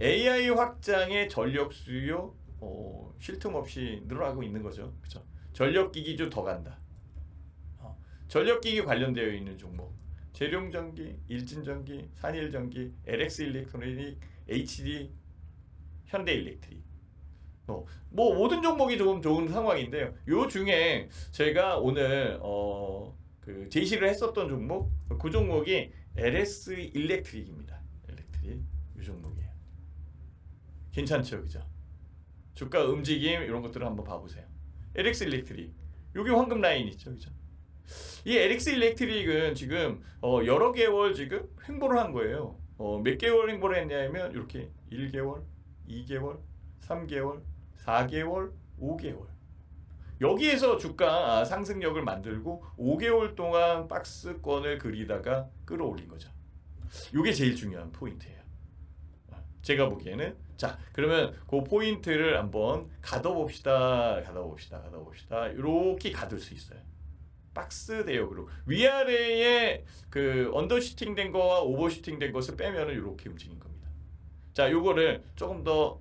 AI 확장의 전력 수요 어, 쉴틈 없이 늘어나고 있는 거죠. 그렇죠? 전력 기기주 더 간다. 어, 전력 기기 관련되어 있는 종목. 재룡 전기, 일진 전기, 산일 전기, LX 일렉트로닉, HD, 현대 일렉트릭. 어, 뭐 모든 종목이 조금 좋은 상황인데요. 요 중에 제가 오늘 어, 그 제시를 했었던 종목 그 종목이 LS 일렉트릭입니다. 일렉트릭 이 종목이에요. 괜찮죠, 그죠? 주가 움직임 이런 것들을 한번 봐보세요. LX 일렉트릭 여기 황금 라인 있죠, 그죠? 이 LX 일렉트릭은 지금 어, 여러 개월 지금 횡보를 한 거예요. 어, 몇 개월 횡보를 했냐면 이렇게 1개월, 2개월, 3개월, 4개월, 5개월. 여기에서 주가 아, 상승력을 만들고 5개월 동안 박스권을 그리다가 끌어올린 거죠. 이게 제일 중요한 포인트예요. 아, 제가 보기에는 자 그러면 그 포인트를 한번 가둬봅시다, 가둬봅시다, 가둬봅시다. 이렇게 가둘 수 있어요. 박스 대역으로 위아래에 그 언더슈팅 된 거와 오버슈팅 된 것을 빼면은 이렇게 움직인 겁니다. 자, 요거를 조금 더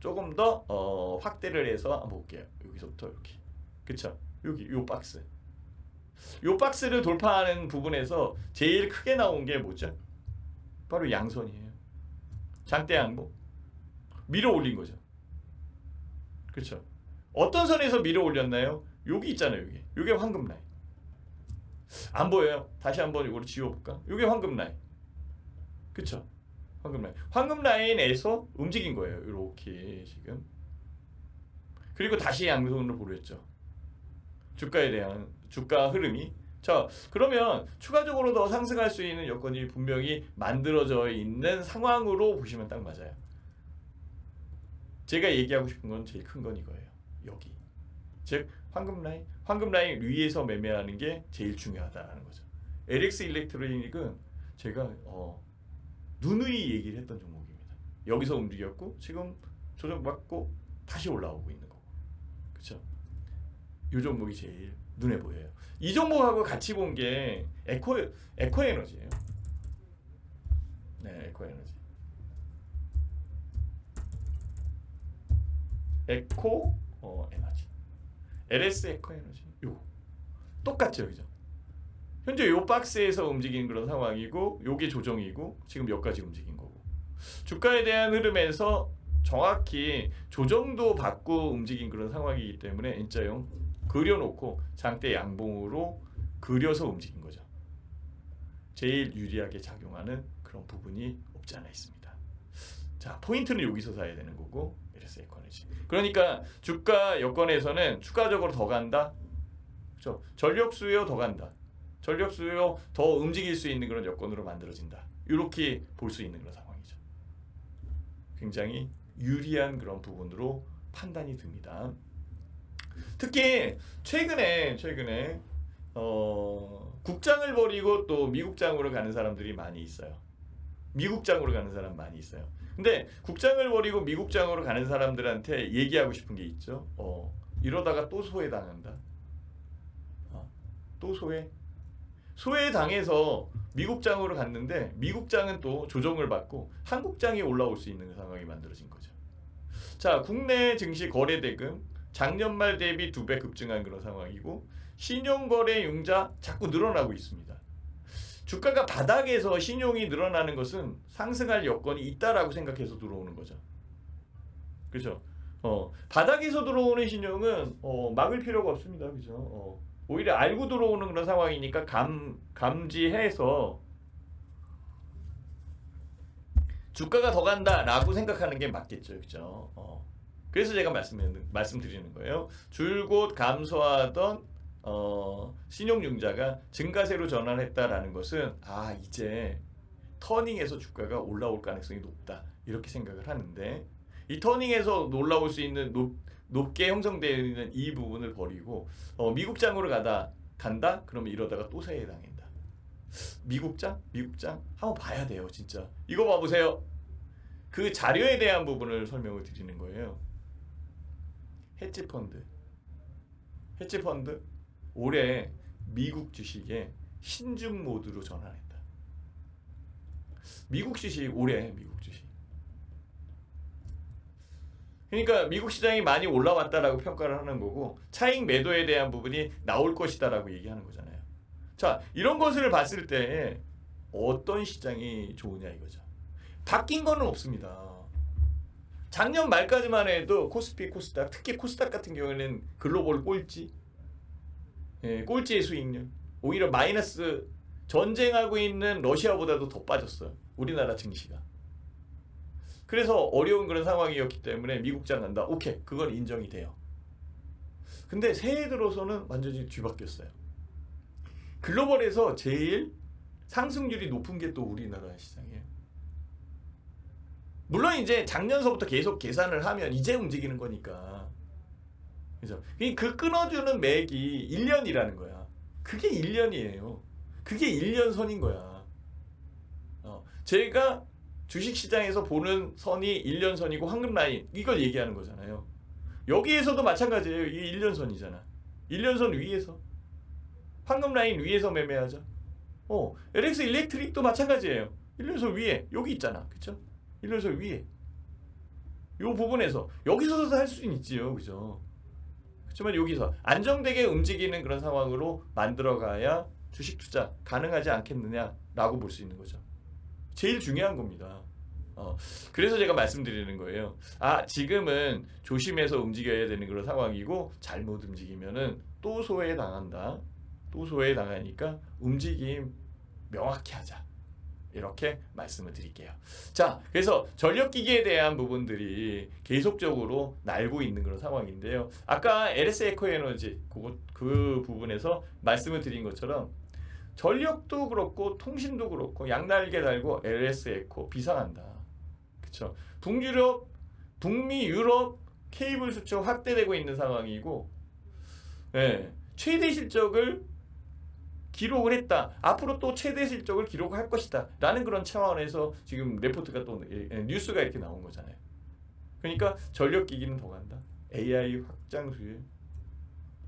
조금 더 어, 확대를 해서 한번 볼게요. 여기서부터 이렇게. 그쵸? 여기 요 박스. 요 박스를 돌파하는 부분에서 제일 크게 나온 게 뭐죠? 바로 양선이에요. 장대 양보. 밀어 올린 거죠. 그렇죠? 어떤 선에서 밀어 올렸나요? 여기 있잖아요, 여기. 요게 황금 라인. 안 보여요? 다시 한번 이거를 지워볼까? 요게 황금 라인. 그쵸? 황금 라인. 황금 라인에서 움직인 거예요. 이렇게 지금. 그리고 다시 양손으로 보였죠. 주가에 대한 주가 흐름이. 자, 그러면 추가적으로 더 상승할 수 있는 여건이 분명히 만들어져 있는 상황으로 보시면 딱 맞아요. 제가 얘기하고 싶은 건 제일 큰 건 이거예요. 여기. 즉 황금 라인, 황금 라인 위에서 매매하는 게 제일 중요하다는 거죠. LX 일렉트로닉은 제가 어, 누누이 얘기를 했던 종목입니다. 여기서 움직였고 지금 조정받고 다시 올라오고 있는 거고, 그렇죠? 이 종목이 제일 눈에 보여요. 이 종목하고 같이 본 게 에코 에코 에너지예요. 네, 에코 에너지. 에코 어, 에너지. LS 에코 에너지. 요 똑같죠, 그죠? 현재 요 박스에서 움직이는 그런 상황이고 요게 조정이고 지금 여기까지 움직인 거고 주가에 대한 흐름에서 정확히 조정도 받고 움직인 그런 상황이기 때문에 N자형 그려놓고 장대 양봉으로 그려서 움직인 거죠. 제일 유리하게 작용하는 그런 부분이 없지 않아 있습니다. 자 포인트는 여기서 사야 되는 거고 LS 에코너지. 그러니까 주가 여건에서는 추가적으로 더 간다. 그렇죠. 전력 수요 더 간다. 전력 수요 더 움직일 수 있는 그런 여건으로 만들어진다. 이렇게 볼 수 있는 그런 상황이죠. 굉장히 유리한 그런 부분으로 판단이 듭니다. 특히 최근에 최근에 어, 국장을 버리고 또 미국장으로 가는 사람들이 많이 있어요. 미국장으로 가는 사람 많이 있어요. 근데 국장을 버리고 미국장으로 가는 사람들한테 얘기하고 싶은 게 있죠. 어, 이러다가 또 소외 당한다. 어, 또 소외. 소외 당해서 미국장으로 갔는데 미국장은 또 조정을 받고 한국장이 올라올 수 있는 상황이 만들어진 거죠. 자, 국내 증시 거래 대금 작년 말 대비 두 배 급증한 그런 상황이고 신용거래 융자 자꾸 늘어나고 있습니다. 주가가 바닥에서 신용이 늘어나는 것은 상승할 여건이 있다라고 생각해서 들어오는 거죠. 그렇죠? 어, 바닥에서 들어오는 신용은 어, 막을 필요가 없습니다. 그죠? 어, 오히려 알고 들어오는 그런 상황이니까 감 감지해서 주가가 더 간다라고 생각하는 게 맞겠죠. 그죠? 어. 그래서 제가 말씀 말씀드리는 거예요. 줄곧 감소하던 어, 신용융자가 증가세로 전환했다라는 것은 아 이제 터닝에서 주가가 올라올 가능성이 높다. 이렇게 생각을 하는데 이 터닝에서 올라올 수 있는 높, 높게 형성되어 있는 이 부분을 버리고 어, 미국장으로 가다 간다? 그러면 이러다가 또 세에 당한다. 미국장? 미국장? 한번 봐야 돼요 진짜. 이거 봐보세요. 그 자료에 대한 부분을 설명을 드리는 거예요. 헤지 펀드. 헤지 펀드 올해 미국 주식에 신중 모드로 전환했다. 미국 주식 올해 미국 주식 그러니까 미국 시장이 많이 올라왔다라고 평가를 하는 거고 차익 매도에 대한 부분이 나올 것이다라고 얘기하는 거잖아요. 자, 이런 것을 봤을 때 어떤 시장이 좋으냐 이거죠. 바뀐 거는 없습니다. 작년 말까지만 해도 코스피, 코스닥, 특히 코스닥 같은 경우에는 글로벌 꼴찌, 예, 꼴찌의 수익률, 오히려 마이너스 전쟁하고 있는 러시아보다도 더 빠졌어요. 우리나라 증시가. 그래서 어려운 그런 상황이었기 때문에 미국장 간다. 오케이, 그건 인정이 돼요. 근데 새해 들어서는 완전히 뒤바뀌었어요. 글로벌에서 제일 상승률이 높은 게 또 우리나라 시장이에요. 물론 이제 작년서부터 계속 계산을 하면 이제 움직이는 거니까. 그죠? 그 끊어주는 맥이 1년이라는 거야. 그게 1년이에요. 그게 1년 선인 거야. 어, 제가 주식시장에서 보는 선이 1년 선이고 황금 라인 이걸 얘기하는 거잖아요. 여기에서도 마찬가지예요. 이 1년 선이잖아. 1년 선 위에서 황금 라인 위에서 매매하자. 어, LX 일렉트릭도 마찬가지예요. 1년 선 위에 여기 있잖아. 그렇죠? 1년 선 위에. 요 부분에서 여기서도 할 수는 있지요. 그죠? 그렇지만 여기서 안정되게 움직이는 그런 상황으로 만들어가야 주식 투자 가능하지 않겠느냐라고 볼 수 있는 거죠. 제일 중요한 겁니다. 어, 그래서 제가 말씀드리는 거예요. 아, 지금은 조심해서 움직여야 되는 그런 상황이고 잘못 움직이면은 또 소외 당한다. 또 소외 당하니까 움직임 명확히 하자. 이렇게 말씀을 드릴게요. 자, 그래서 전력기기에 대한 부분들이 계속적으로 날고 있는 그런 상황인데요. 아까 LS 에코 에너지 그거 그 부분에서 말씀을 드린 것처럼 전력도 그렇고 통신도 그렇고 양날개 달고 LS 에코 비상한다. 그렇죠. 북유럽, 북미 유럽 케이블 수출 확대되고 있는 상황이고, 예, 최대 실적을 기록을 했다. 앞으로 또 최대 실적을 기록할 것이다. 라는 그런 차원에서 지금 레포트가 또 예, 예, 뉴스가 이렇게 나온 거잖아요. 그러니까 전력 기기는 더 간다. AI 확장 수요.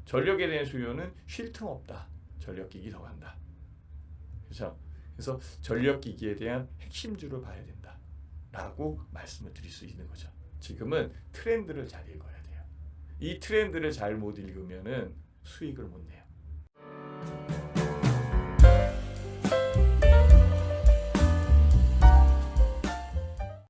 전력에 대한 수요는 쉴 틈 없다. 전력 기기 더 간다. 그렇죠? 그래서 전력 기기에 대한 핵심주를 봐야 된다. 라고 말씀을 드릴 수 있는 거죠. 지금은 트렌드를 잘 읽어야 돼요. 이 트렌드를 잘 못 읽으면은 수익을 못 내요.